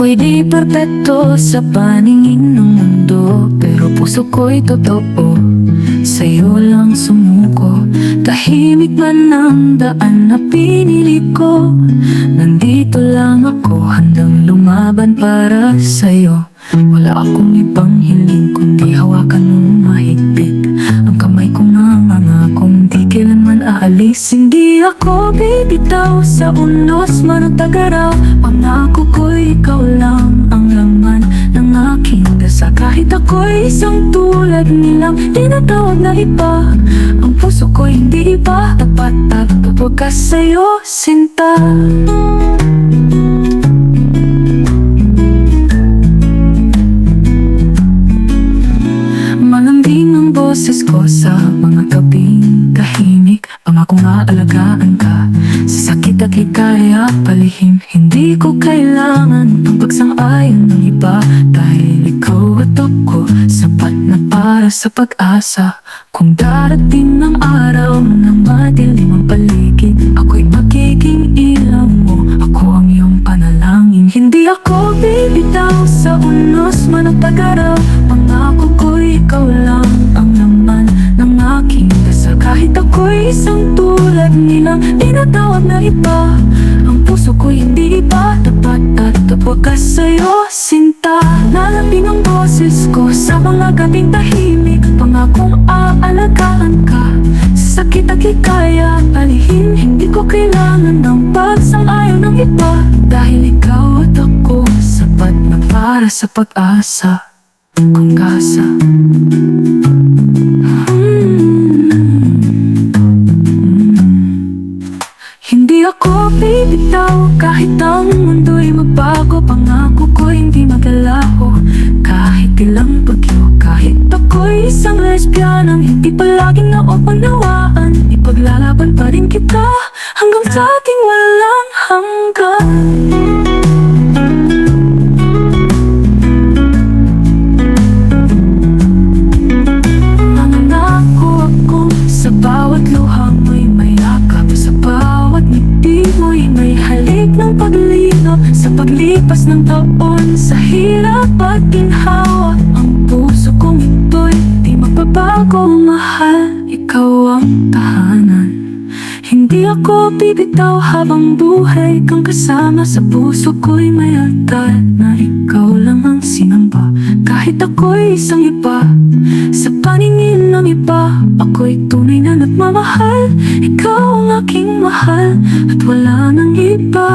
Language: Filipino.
perpekto sa paningin ng mundo Pero puso ko'y totoo. Sa'yo lang sumuko Tahimik man ang daan na pinili ko. Nandito lang ako handang lumaban para sa'yo. Wala akong ibang hiling kundi hawakan mo mahigpit Ang kamay ko na mangakong di kailanman aalis. Hindi ako bibitaw sa unos man o tagaraw. Pangako ko'y ikaw isang tulad nilang tinatawag na iba. Ang puso ko'y hindi iba. Tapat at papagas sa'yo, sinta. Malambing ang boses ko sa mga gabing tahimik. Ama kong aalagaan ka Sa sakit at hikaya palihim Hindi ko kailangan pang pagsang-ayon ng iba sa pag-asa. Kung darating ang araw na madilim ang paligid Ako'y magiging ilaw mo. Ako ang iyong panalangin. Hindi ako bibitaw sa unos man ang pag-araw Pangako ko'y ikaw lang ang laman ng aking dasa Kahit ako'y isang tulad nilang tinatawag na iba. Ang puso ko'y hindi iba Tapat at tapakas sa'yo, sinta Nalambing ang boses ko sa mga gabing tahimik. Pangakong aalagaan ka Sa sakit at hikaya palihim Hindi ko kailangan ng pagsang-ayon ng iba. Dahil ikaw at ako Sapat na para sa pag-asa. Kung kasa Hindi ako bibitaw kahit ang mundo'y magbago kahit ilang bagyo Kahit ako'y isang lesbianang hindi palaging naopanawaan Ipaglalaban pa rin kita hanggang sa ating walang hanggan paglipas ng taon Sa hirap at ginhawa Ang puso kong ito'y di magbabago Mahal, ikaw ang tahanan. Hindi ako bibitaw habang buhay kang kasama Sa puso ko'y may altar Na ikaw lang ang sinamba. Kahit ako'y isang iba Sa paningin ng iba Ako'y tunay na nagmamahal. Ikaw ang aking mahal At wala nang iba